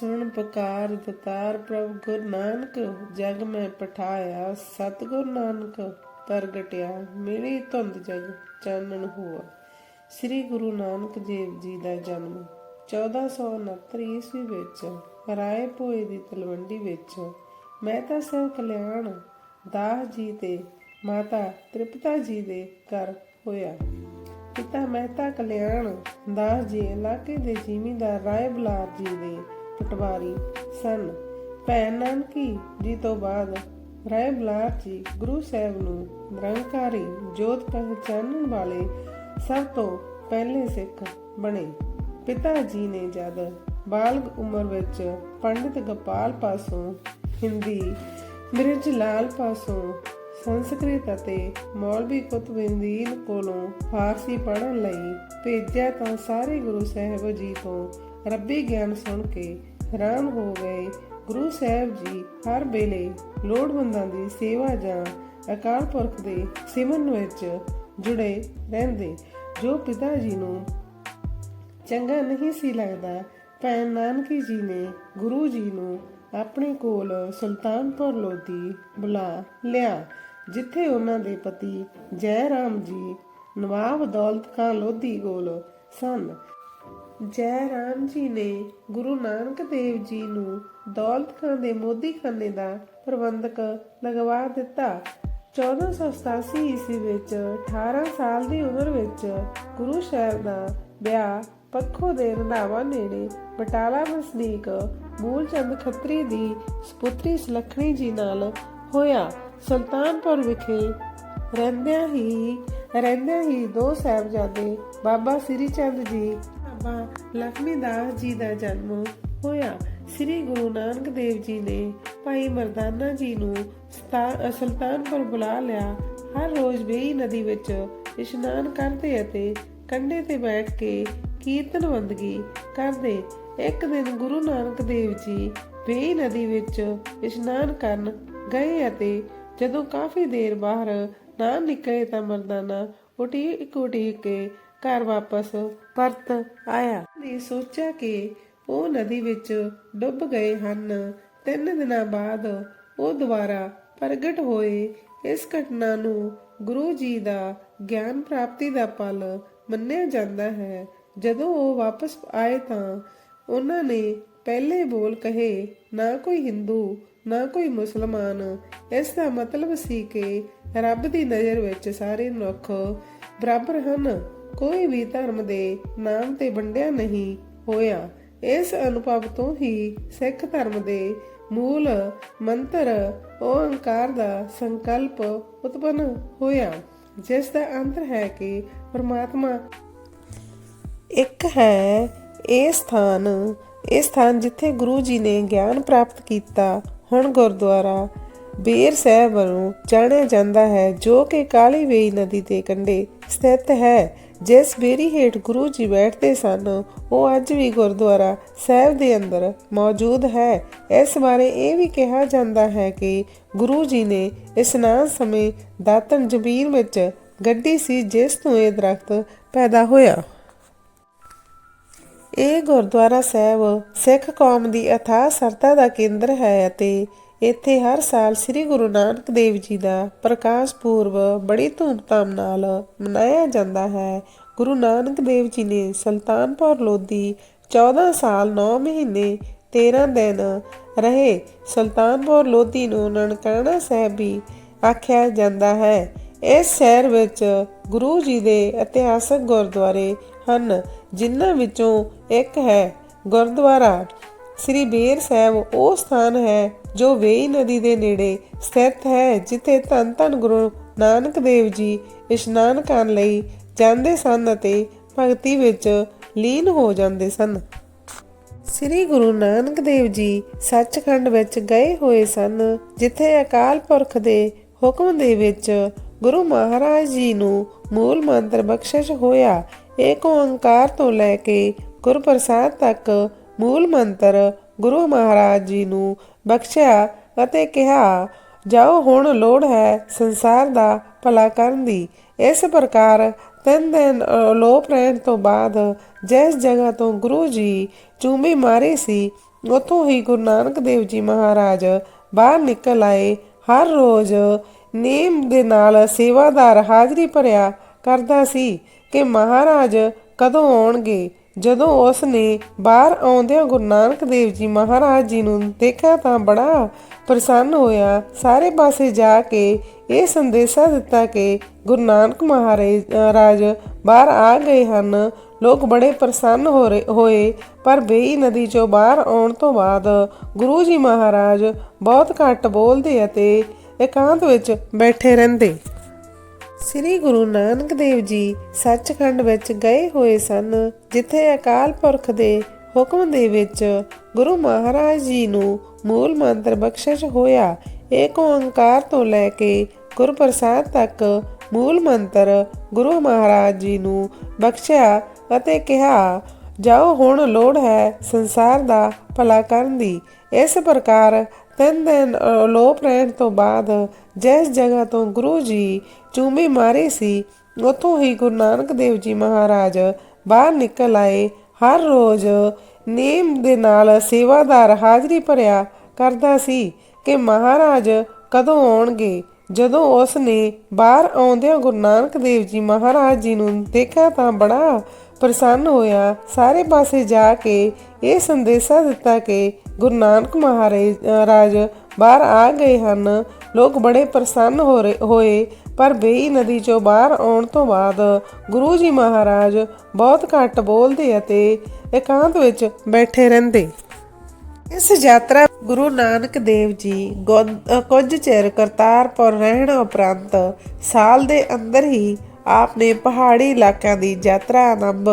ਸੁਣ ਪਕਾਰ ਦਤਾਰ ਪ੍ਰਭ ਗੁਰ ਨਾਨਕ, ਜਗ ਮੈਂ ਪਠਾਇਆ ਸਤਿਗੁਰ ਨਾਨਕ, ਪ੍ਰਗਟਿਆ ਮੇਰੀ ਧੁੰਦ ਜਗ, ਚਾਨਣ ਹੋਆ। ਸ੍ਰੀ ਗੁਰੂ ਨਾਨਕ ਦੇਵ ਜੀ ਦਾ ਜਨਮ 1469 ਈਸਵੀ ਵਿੱਚ ਰਾਏ ਭੋਏ ਦੀ ਤਲਵੰਡੀ ਵਿੱਚ। ਮਹਿਤਾ ਸਿੰਘ ਕਲਿਆਣ, ਦਾਸ ਜੀ ਤੇ ਮਾਤਾ ਤ੍ਰਿਪਤਾ ਜੀ ਦੇ ਘਰ ਹੋਇਆ। ਪਿਤਾ ਮਹਿਤਾ ਕਲਿਆਣ, ਦਾਸ ਜੀ ਇਲਾਕੇ ਦੇ ਜ਼ਿਮੀਂਦਾਰ ਰਾਏ ਬਲਾਰ ਜੀ ਦੇ ਪਟਵਾਰੀ ਸਨ। ਭੈਣ ਨਾਨਕੀ ਜੀ ਤੋਂ ਬਾਅਦ ਰਾਏ ਬਲਾਰ ਜੀ ਗੁਰੂ ਸਾਹਿਬ ਨੂੰ ਨਿਰੰਕਾਰੀ ਜੋਤ ਪਹਿਚਾਨਣ ਵਾਲੇ ਸਭ ਤੋਂ ਪਹਿਲੇ ਸਿੱਖ ਬਣੇ। ਪਿਤਾ ਜੀ ਨੇ ਜਦ ਬਾਲਗ ਉਮਰ ਵਿੱਚ ਪੰਡਿਤ ਗੋਪਾਲ ਪਾਸੋਂ, ਹਿੰਦੀ ਬ੍ਰਿਜ ਲਾਲ ਪਾਸੋਂ, ਸੰਸਕ੍ਰਿਤ ਅਤੇ ਮੌਲਵੀ ਕੁਤਬਦੀਨ ਕੋਲੋਂ ਫਾਰਸੀ ਪੜ੍ਹਨ ਲਈ ਭੇਜਿਆ ਤਾਂ ਸਾਰੇ ਗੁਰੂ ਸਾਹਿਬ ਜੀ ਤੋਂ ਰੱਬੀ ਗਿਆਨ ਸੁਣ ਕੇ ਹੈਰਾਨ ਹੋ ਗਏ। ਗੁਰੂ ਸਾਹਿਬ ਜੀ ਹਰ ਵੇਲੇ ਲੋੜਵੰਦਾਂ ਦੀ ਸੇਵਾ ਜਾਂ ਅਕਾਲ ਪੁਰਖ ਦੇ ਸਿਮਰਨ ਵਿੱਚ ਜੁੜੇ ਰਹਿੰਦੇ। ਜੋ ਪਿਤਾ ਜੀ ਨੂੰ ਚੰਗਾ ਨਹੀਂ ਸੀ ਲੱਗਦਾ, ਭੈਣ ਨਾਨਕੀ ਜੀ ਨੇ ਗੁਰੂ ਜੀ ਨੂੰ ਆਪਣੇ ਕੋਲ ਸੁਲਤਾਨਪੁਰ ਲੋਧੀ ਬੁਲਾ ਲਿਆ, ਜਿੱਥੇ ਉਹਨਾਂ ਦੇ ਪਤੀ ਜੈ ਰਾਮ ਜੀ ਨਵਾਬ ਦੌਲਤ ਖਾਨ ਲੋਧੀ ਕੋਲ ਸਨ। ਜੈ ਰਾਮ ਜੀ ਨੇ ਗੁਰੂ ਨਾਨਕ ਦੇਵ ਜੀ ਨੂੰ ਦੌਲਤ ਖਾਨ ਦੇ ਮੋਦੀ ਖਾਨੇ ਦਾ ਪ੍ਰਬੰਧਕ ਲਗਵਾ ਦਿੱਤਾ। 1487 ਈਸਵੀ ਵਿੱਚ 18 ਸਾਲ ਦੀ ਉਮਰ ਵਿੱਚ ਗੁਰੂ ਸਾਹਿਬ ਦਾ ਵਿਆਹ ਪੱਖੋ ਦੇ ਰੰਧਾਵਾ ਨੇੜੇ ਬਟਾਲਾ ਵਸਨੀਕ ਮੂਲਚੰਦ ਖੱਤਰੀ ਦੀ ਸੁਪੁੱਤਰੀ ਸੁਲੱਖਣੀ ਜੀ ਨਾਲ ਹੋਇਆ। ਸੁਲਤਾਨਪੁਰ ਵਿਖੇ ਰਹਿੰਦਿਆਂ ਹੀ ਰਹਿੰਦਿਆਂ ਹੀ ਦੋ ਸਾਹਿਬਜ਼ਾਦੇ ਬਾਬਾ ਸ੍ਰੀ ਚੰਦ ਜੀ ਬਾਬਾ ਲਖਮੀ ਦਾਸ ਜੀ ਦਾ ਜਨਮ ਹੋਇਆ। ਸ੍ਰੀ ਗੁਰੂ ਨਾਨਕ ਦੇਵ ਜੀ ਨੇ ਭਾਈ ਮਰਦਾਨਾ ਜੀ ਨੂੰ ਸੁਲਤਾਨਪੁਰ ਬੁਲਾ ਲਿਆ। ਹਰ ਰੋਜ਼ ਵੇਈ ਨਦੀ ਵਿੱਚ ਇਸ਼ਨਾਨ ਕਰਦੇ ਅਤੇ ਕੰਢੇ ਤੇ ਬੈਠ ਕੇ ਕੀਰਤਨ ਬੰਦਗੀ ਕਰਦੇ। ਇੱਕ ਦਿਨ ਗੁਰੂ ਨਾਨਕ ਦੇਵ ਜੀ ਬੇਈ ਨਦੀ ਵਿੱਚ ਇਸ਼ਨਾਨ ਕਰਨ ਗਏ ਅਤੇ ਜਦੋਂ ਕਾਫੀ ਦੇਰ ਬਾਹਰ ਨਾ ਨਿਕਲੇ ਤਾਂ ਮਰਦਾਨਾ ਉਟੀ ਉਟੀਕ ਕੇ ਘਰ ਵਾਪਸ ਪਰਤ ਆਇਆ। ਨੇ ਸੋਚਿਆ ਕਿ ਉਹ ਨਦੀ ਵਿੱਚ ਡੁੱਬ ਗਏ ਹਨ। ਤਿੰਨ ਦਿਨਾਂ ਬਾਅਦ ਉਹ ਦੁਬਾਰਾ ਪ੍ਰਗਟ ਹੋਏ। ਇਸ ਘਟਨਾ ਨੂੰ ਗੁਰੂ ਜੀ ਦਾ ਗਿਆਨ ਪ੍ਰਾਪਤੀ ਦਾ ਪਲ ਮੰਨਿਆ ਜਾਂਦਾ ਹੈ। ਜਦੋਂ ਉਹ ਵਾਪਸ ਆਏ ਤਾਂ ਉਹਨਾਂ ਨੇ ਪਹਿਲੇ ਬੋਲ ਕਹੇ, ਨਾ ਕੋਈ ਹਿੰਦੂ, ਨਾ ਕੋਈ ਮੁਸਲਮਾਨ। ਇਸ ਦਾ ਮਤਲਬ ਸੀ ਕਿ ਰੱਬ ਦੀ ਨਜ਼ਰ ਵਿੱਚ ਸਾਰੇ ਮਨੁੱਖ ਬਰਾਬਰ ਹਨ। ਕੋਈ ਵੀ ਧਰਮ ਦੇ ਨਾਮ ਤੇ ਵੰਡਿਆ ਨਹੀਂ ਹੋਇਆ। ਇਸ ਅਨੁਭਵ ਤੋਂ ਹੀ ਸਿੱਖ ਧਰਮ ਦੇ ਮੂਲ ਮੰਤਰ ਓੰਕਾਰ ਦਾ ਸੰਕਲਪ ਉਤਪੰਨ ਹੋਇਆ, ਜਿਸ ਦਾ ਅੰਤਰ ਹੈ ਕਿ ਪਰਮਾਤਮਾ ਇੱਕ ਹੈ ਇਹ ਸਥਾਨ ਇਹ ਸਥਾਨ ਜਿੱਥੇ ਗੁਰੂ ਜੀ ਨੇ ਗਿਆਨ ਪ੍ਰਾਪਤ ਕੀਤਾ। ਹੁਣ ਗੁਰਦੁਆਰਾ ਬੇਰ ਸਾਹਿਬ ਵੱਲੋਂ ਜਾਣਿਆ ਜਾਂਦਾ ਹੈ, ਜੋ ਕਿ ਕਾਲੀ ਵੇਈ ਨਦੀ ਦੇ ਕੰਢੇ ਸਥਿਤ ਹੈ। ਜਿਸ ਬੇਰੀ ਹੇਠ ਗੁਰੂ ਜੀ ਬੈਠਦੇ ਸਨ, ਉਹ ਅੱਜ ਵੀ ਗੁਰਦੁਆਰਾ ਸਾਹਿਬ ਦੇ ਅੰਦਰ ਮੌਜੂਦ ਹੈ। ਇਸ ਬਾਰੇ ਇਹ ਵੀ ਕਿਹਾ ਜਾਂਦਾ ਹੈ ਕਿ ਗੁਰੂ ਜੀ ਨੇ ਇਸਨਾਨ ਸਮੇਂ ਦਾਤਨ ਜ਼ਮੀਨ ਵਿੱਚ ਗੱਡੀ ਸੀ, ਜਿਸ ਤੋਂ ਇਹ ਦਰਖਤ ਪੈਦਾ ਹੋਇਆ। ਇਹ ਗੁਰਦੁਆਰਾ ਸਾਹਿਬ ਸਿੱਖ ਕੌਮ ਦੀ ਅਥਾਹ ਸਰਤਾ ਦਾ ਕੇਂਦਰ ਹੈ ਅਤੇ ਇੱਥੇ ਹਰ ਸਾਲ ਸ੍ਰੀ ਗੁਰੂ ਨਾਨਕ ਦੇਵ ਜੀ ਦਾ ਪ੍ਰਕਾਸ਼ ਪੁਰਬ ਬੜੀ ਧੂਮਧਾਮ ਨਾਲ ਮਨਾਇਆ ਜਾਂਦਾ ਹੈ। ਗੁਰੂ ਨਾਨਕ ਦੇਵ ਜੀ ਨੇ ਸੁਲਤਾਨਪੁਰ ਲੋਧੀ 14 ਸਾਲ 9 ਮਹੀਨੇ 13 ਦਿਨ ਰਹੇ। ਸੁਲਤਾਨਪੁਰ ਲੋਧੀ ਨੂੰ ਨਨਕਾਣਾ ਸਾਹਿਬ ਵੀ ਆਖਿਆ ਜਾਂਦਾ ਹੈ। ਇਸ ਸ਼ਹਿਰ ਵਿੱਚ ਗੁਰੂ ਜੀ ਦੇ ਇਤਿਹਾਸਕ ਗੁਰਦੁਆਰੇ ਹਨ, ਜਿਨ੍ਹਾਂ ਵਿੱਚੋਂ ਇੱਕ ਹੈ ਗੁਰਦੁਆਰਾ ਸ੍ਰੀ ਬੇਰ ਸਾਹਿਬ ਉਹ ਸਥਾਨ ਹੈ ਜੋ ਵੇਈ ਨਦੀ ਦੇ ਨੇੜੇ ਸਥਿਤ ਹੈ, ਜਿੱਥੇ ਧੰਨ ਧੰਨ ਗੁਰੂ ਨਾਨਕ ਦੇਵ ਜੀ ਇਸ਼ਨਾਨ ਕਰਨ ਲਈ ਜਾਂਦੇ ਸਨ ਅਤੇ ਭਗਤੀ ਵਿੱਚ ਲੀਨ ਹੋ ਜਾਂਦੇ ਸਨ। ਸ੍ਰੀ ਗੁਰੂ ਨਾਨਕ ਦੇਵ ਜੀ ਸੱਚਖੰਡ ਵਿੱਚ ਗਏ ਹੋਏ ਸਨ, ਜਿੱਥੇ ਅਕਾਲ ਪੁਰਖ ਦੇ ਹੁਕਮ ਦੇ ਵਿੱਚ ਗੁਰੂ ਮਹਾਰਾਜ ਜੀ ਨੂੰ ਮੂਲ ਮੰਤਰ ਬਖਸ਼ਿਸ਼ ਹੋਇਆ। ਏਕ ਓੰਕਾਰ ਤੋਂ ਲੈ ਕੇ ਗੁਰਪ੍ਰਸਾਦ ਤੱਕ ਮੂਲ ਮੰਤਰ ਗੁਰੂ ਮਹਾਰਾਜ ਜੀ ਨੂੰ ਬਖਸ਼ਿਆ ਅਤੇ ਕਿਹਾ, ਜਾਓ ਹੁਣ ਲੋੜ ਹੈ ਸੰਸਾਰ ਦਾ ਭਲਾ ਕਰਨ ਦੀ। ਇਸ ਪ੍ਰਕਾਰ ਤਿੰਨ ਦਿਨ ਅਲੋਪ ਰਹਿਣ ਤੋਂ ਬਾਅਦ ਜਿਸ ਜਗ੍ਹਾ ਤੋਂ ਗੁਰੂ ਜੀ ਚੂਮੇ ਮਾਰੇ ਸੀ, ਉਥੋਂ ਹੀ ਗੁਰੂ ਨਾਨਕ ਦੇਵ ਜੀ ਮਹਾਰਾਜ ਬਾਹਰ ਨਿਕਲ ਆਏ। ਹਰ ਰੋਜ਼ ਨੇਮ ਦੇ ਨਾਲ ਸੇਵਾਦਾਰ ਹਾਜ਼ਰੀ ਭਰਿਆ ਕਰਦਾ ਸੀ ਕਿ ਮਹਾਰਾਜ ਕਦੋਂ ਆਉਣਗੇ। ਜਦੋਂ ਉਸ ਨੇ ਬਾਹਰ ਆਉਂਦਿਆਂ ਗੁਰੂ ਨਾਨਕ ਦੇਵ ਜੀ ਮਹਾਰਾਜ ਜੀ ਨੂੰ ਦੇਖਿਆ ਤਾਂ ਬੜਾ ਪ੍ਰਸੰਨ ਹੋਇਆ। ਸਾਰੇ ਪਾਸੇ ਜਾ ਕੇ ਇਹ ਸੰਦੇਸ਼ਾ ਦਿੱਤਾ ਕਿ ਗੁਰੂ ਨਾਨਕ ਮਹਾਰਾਜ ਬਾਹਰ ਆ ਗਏ ਹਨ। ਲੋਕ ਬੜੇ ਪ੍ਰਸੰਨ ਹੋ ਰਹੇ, ਹੋਏ। ਪਰ ਬੇਈ ਨਦੀ ਚੋਂ ਬਾਹਰ ਆਉਣ ਤੋਂ ਬਾਅਦ ਗੁਰੂ ਜੀ ਮਹਾਰਾਜ ਬਹੁਤ ਘੱਟ ਬੋਲਦੇ ਅਤੇ ਇਕਾਂਤ ਵਿੱਚ ਬੈਠੇ ਰਹਿੰਦੇ। ਸ੍ਰੀ ਗੁਰੂ ਨਾਨਕ ਦੇਵ ਜੀ ਸੱਚਖੰਡ ਵਿੱਚ ਗਏ ਹੋਏ ਸਨ, ਜਿੱਥੇ ਅਕਾਲ ਪੁਰਖ ਦੇ ਹੁਕਮ ਦੇ ਵਿੱਚ ਗੁਰੂ ਮਹਾਰਾਜ ਜੀ ਨੂੰ ਮੂਲ ਮੰਤਰ ਬਖਸ਼ਿਸ਼ ਹੋਇਆ। ਏਕ ਓੰਕਾਰ ਤੋਂ ਲੈ ਕੇ ਗੁਰਪ੍ਰਸਾਦ ਤੱਕ ਮੂਲ ਮੰਤਰ ਗੁਰੂ ਮਹਾਰਾਜ ਜੀ ਨੂੰ ਬਖਸ਼ਿਆ ਅਤੇ ਕਿਹਾ, ਜਾਓ ਹੁਣ ਲੋੜ ਹੈ ਸੰਸਾਰ ਦਾ ਭਲਾ ਕਰਨ ਦੀ। ਇਸ ਪ੍ਰਕਾਰ ਤਿੰਨ ਦਿਨ ਅਲੋਪ ਰਹਿਣ ਤੋਂ ਬਾਅਦ ਜਿਸ ਜਗ੍ਹਾ ਤੋਂ ਗੁਰੂ ਜੀ ਚੂਮੇ ਮਾਰੇ ਸੀ, ਉੱਥੋਂ ਹੀ ਗੁਰੂ ਨਾਨਕ ਦੇਵ ਜੀ ਮਹਾਰਾਜ ਬਾਹਰ ਨਿਕਲ ਆਏ। ਹਰ ਰੋਜ਼ ਨੇਮ ਦੇ ਨਾਲ ਸੇਵਾਦਾਰ ਹਾਜ਼ਰੀ ਭਰਿਆ ਕਰਦਾ ਸੀ ਕਿ ਮਹਾਰਾਜ ਕਦੋਂ ਆਉਣਗੇ। ਜਦੋਂ ਉਸ ਨੇ ਬਾਹਰ ਆਉਂਦਿਆਂ ਗੁਰੂ ਨਾਨਕ ਦੇਵ ਜੀ ਮਹਾਰਾਜ ਜੀ ਨੂੰ ਦੇਖਿਆ ਤਾਂ ਬੜਾ ਪ੍ਰਸੰਨ ਹੋਇਆ। ਸਾਰੇ ਪਾਸੇ ਜਾ ਕੇ ਇਹ ਸੰਦੇਸ਼ਾ ਦਿੱਤਾ ਕਿ ਗੁਰੂ ਨਾਨਕ ਮਹਾਰਾਜ ਬਾਹਰ ਆ ਗਏ ਹਨ। ਲੋਕ ਬੜੇ ਪ੍ਰਸੰਨ ਹੋ ਰਹੇ, ਹੋਏ। ਪਰ ਬੇਈ ਨਦੀ ਚੋਂ ਬਾਹਰ ਆਉਣ ਤੋਂ ਬਾਅਦ ਗੁਰੂ ਜੀ ਮਹਾਰਾਜ ਬਹੁਤ ਘੱਟ ਬੋਲਦੇ ਅਤੇ ਇਕਾਂਤ ਵਿੱਚ ਬੈਠੇ ਰਹਿੰਦੇ। ਇਸ ਯਾਤਰਾ ਗੁਰੂ ਨਾਨਕ ਦੇਵ ਜੀ ਕੁਝ ਚਿਰ ਕਰਤਾਰਪੁਰ ਰਹਿਣ ਉਪਰੰਤ ਸਾਲ ਦੇ ਅੰਦਰ ਹੀ ਆਪ ਨੇ ਪਹਾੜੀ ਇਲਾਕਿਆਂ ਦੀ ਯਾਤਰਾ ਆਰੰਭ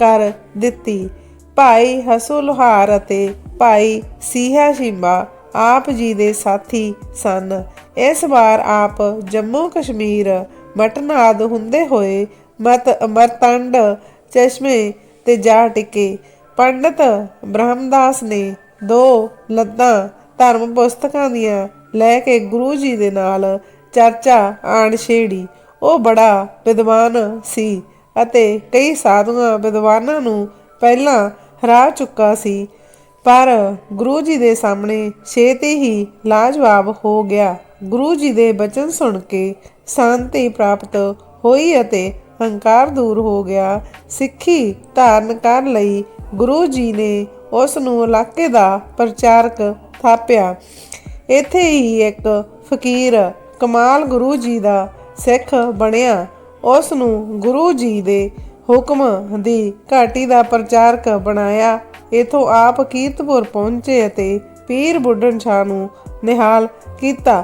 ਕਰ ਦਿੱਤੀ। ਭਾਈ ਹਸੂ ਲੋਹਾਰ ਅਤੇ ਭਾਈ ਸੀਹਾ ਸ਼ਿੰਬਾ ਆਪ ਜੀ ਦੇ ਸਾਥੀ ਸਨ। ਇਸ ਵਾਰ ਆਪ ਜੰਮੂ ਕਸ਼ਮੀਰ ਮਟਨਾਦ ਹੁੰਦੇ ਹੋਏ ਮਤ ਮਰਤੰਡ ਚਸ਼ਮੇ ਤੇ ਜਾ ਟਿਕੇ। ਪੰਡਤ ਬ੍ਰਹਮਦਾਸ ਨੇ ਦੋ ਲੱਦਾਂ ਧਰਮ ਪੁਸਤਕਾਂ ਦੀਆਂ ਲੈ ਕੇ ਗੁਰੂ ਜੀ ਦੇ ਨਾਲ ਚਰਚਾ ਆਣ ਛੇੜੀ। ਉਹ ਬੜਾ ਵਿਦਵਾਨ ਸੀ ਅਤੇ ਕਈ ਸਾਧੂਆਂ ਵਿਦਵਾਨਾਂ ਨੂੰ ਪਹਿਲਾਂ ਹਰਾ ਚੁੱਕਾ ਸੀ, ਪਰ ਗੁਰੂ ਜੀ ਦੇ ਸਾਹਮਣੇ ਛੇਤੀ ਹੀ ਲਾਜਵਾਬ ਹੋ ਗਿਆ। ਗੁਰੂ ਜੀ ਦੇ ਬਚਨ ਸੁਣ ਕੇ ਸ਼ਾਂਤੀ ਪ੍ਰਾਪਤ ਹੋਈ ਅਤੇ ਹੰਕਾਰ ਦੂਰ ਹੋ ਗਿਆ। ਸਿੱਖੀ ਧਾਰਨ ਕਰਨ ਲਈ ਗੁਰੂ ਜੀ ਨੇ ਉਸ ਨੂੰ ਇਲਾਕੇ ਦਾ ਪ੍ਰਚਾਰਕ ਥਾਪਿਆ। ਇੱਥੇ ਹੀ ਇੱਕ ਫਕੀਰ ਕਮਾਲ ਗੁਰੂ ਜੀ ਦਾ ਸਿੱਖ ਬਣਿਆ। ਉਸ ਨੂੰ ਗੁਰੂ ਜੀ ਦੇ ਹੁਕਮ ਦੀ ਘਾਟੀ ਦਾ ਪ੍ਰਚਾਰਕ ਬਣਾਇਆ। ਇਥੋਂ ਆਪ ਕੀਰਤਪੁਰ ਪਹੁੰਚੇ ਅਤੇ ਪੀਰ ਬੁੱਢਣ ਸ਼ਾਹ ਨੂੰ ਨਿਹਾਲ ਕੀਤਾ।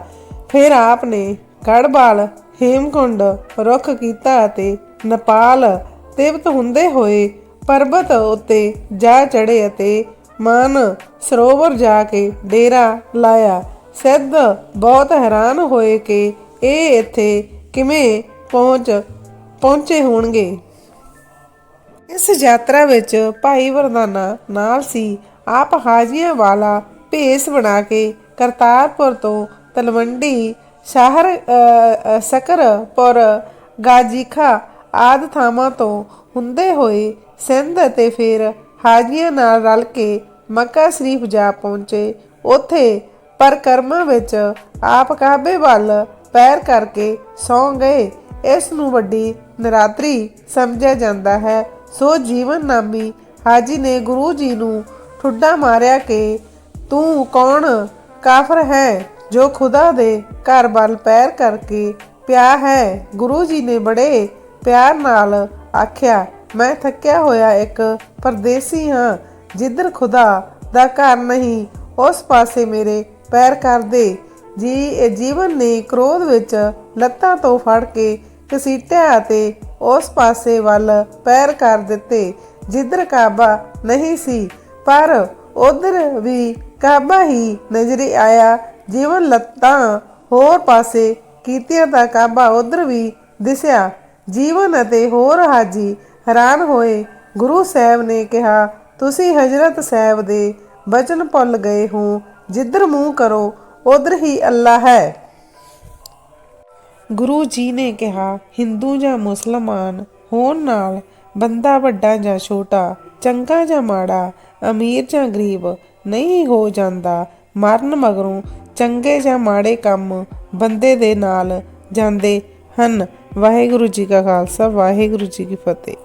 ਫਿਰ ਆਪ ਨੇ ਗੜਬਾਲ ਹੇਮਕੁੰਡ ਰੁੱਖ ਕੀਤਾ ਅਤੇ ਨੇਪਾਲ ਤਿਬਤ ਹੁੰਦੇ ਹੋਏ ਪਰਬਤ ਉੱਤੇ ਜਾ ਚੜੇ ਅਤੇ ਮਾਨ ਸਰੋਵਰ ਜਾ ਕੇ ਡੇਰਾ ਲਾਇਆ। ਸਿੱਧ ਬਹੁਤ ਹੈਰਾਨ ਹੋਏ ਕਿ ਇਹ ਇੱਥੇ ਕਿਵੇਂ ਪਹੁੰਚ, ਪਹੁੰਚੇ ਹੋਣਗੇ। ਇਸ ਯਾਤਰਾ ਵਿੱਚ ਭਾਈ ਵਰਦਾਨਾ ਨਾਲ ਸੀ। ਆਪ ਹਾਜੀਆਂ ਵਾਲਾ ਭੇਸ ਬਣਾ ਕੇ ਕਰਤਾਰਪੁਰ ਤੋਂ ਤਲਵੰਡੀ, ਸ਼ਹਿਰ ਸਕਰਪੁਰ, ਗਾਜੀਖਾ ਆਦ ਥਾਵਾਂ ਤੋਂ ਹੁੰਦੇ ਹੋਏ ਸਿੰਧ ਅਤੇ ਫਿਰ ਹਾਜੀਆਂ ਨਾਲ ਰਲ ਕੇ ਮੱਕਾ ਸ਼ਰੀਫ ਜਾ ਪਹੁੰਚੇ। ਉੱਥੇ ਪਰਕਰਮਾਂ ਵਿੱਚ ਆਪ ਕਾਬੇ ਵੱਲ ਪੈਰ ਕਰਕੇ ਸੌਂ ਗਏ। ਇਸ ਨੂੰ ਵੱਡੀ ਨਰਾਤਰੀ ਸਮਝਿਆ ਜਾਂਦਾ ਹੈ। ਸੋ ਜੀਵਨ ਨਾਮੀ ਹਾਜੀ ਨੇ ਗੁਰੂ ਜੀ ਨੂੰ ਠੁੱਡਾ ਮਾਰਿਆ ਕਿ, ਤੂੰ ਕੌਣ ਕਾਫਰ ਹੈ ਜੋ ਖੁਦਾ ਦੇ ਘਰ ਵੱਲ ਪੈਰ ਕਰਕੇ ਪਿਆ ਹੈ? ਗੁਰੂ ਜੀ ਨੇ ਬੜੇ ਪਿਆਰ ਨਾਲ ਆਖਿਆ ਮੈਂ ਥੱਕਿਆ ਹੋਇਆ ਇੱਕ ਪਰਦੇਸੀ ਹਾਂ, ਜਿੱਧਰ ਖੁਦਾ ਦਾ ਘਰ ਨਹੀਂ, ਉਸ ਪਾਸੇ ਮੇਰੇ ਪੈਰ ਕਰ ਦੇ। ਜੀ ਜੀਵਨ ਨੇ ਕ੍ਰੋਧ ਵਿੱਚ ਲੱਤਾਂ ਤੋਂ ਫੜ ਕੇ ਕਸੀਟਿਆ ਅਤੇ ਉਸ ਪਾਸੇ ਵੱਲ ਪੈਰ ਕਰ ਦਿੱਤੇ, ਜਿੱਧਰ ਕਾਬਾ ਨਹੀਂ ਸੀ। ਪਰ ਉਧਰ ਵੀ ਕਾਬਾ ਹੀ ਨਜ਼ਰੇ ਆਇਆ, ਜੀਵਨ ਲੱਤਾਂ ਹੋਰ ਪਾਸੇ ਕੀਤੀਆਂ ਤਾਂ ਕਾਬਾ ਉਧਰ ਵੀ ਦਿਸਿਆ। ਜੀਵਨ ਅਤੇ ਹੋਰ ਹਾਜੀ ਹੈਰਾਨ ਹੋਏ। ਗੁਰੂ ਸਾਹਿਬ ਨੇ ਕਿਹਾ, ਤੁਸੀਂ ਹਜ਼ਰਤ ਸਾਹਿਬ ਦੇ ਬਚਨ ਭੁੱਲ ਗਏ ਹੋ। ਜਿੱਧਰ ਮੂੰਹ ਕਰੋ, ਉਧਰ ਹੀ ਅੱਲਾ ਹੈ। ਗੁਰੂ ਜੀ ਨੇ ਕਿਹਾ, ਹਿੰਦੂ ਜਾਂ ਮੁਸਲਮਾਨ, ਹੋਣ ਨਾਲ ਬੰਦਾ ਵੱਡਾ ਜਾਂ ਛੋਟਾ, ਚੰਗਾ ਜਾਂ ਮਾੜਾ, ਅਮੀਰ ਜਾਂ ਗਰੀਬ, ਨਹੀਂ ਹੋ ਜਾਂਦਾ। ਮਰਨ ਮਗਰੋਂ ਚੰਗੇ ਜਾਂ ਮਾੜੇ ਕੰਮ ਬੰਦੇ ਦੇ ਨਾਲ ਜਾਂਦੇ ਹਨ। ਵਾਹਿਗੁਰੂ ਜੀ ਕਾ ਖਾਲਸਾ, ਵਾਹਿਗੁਰੂ ਜੀ ਕੀ ਫਤਿਹ।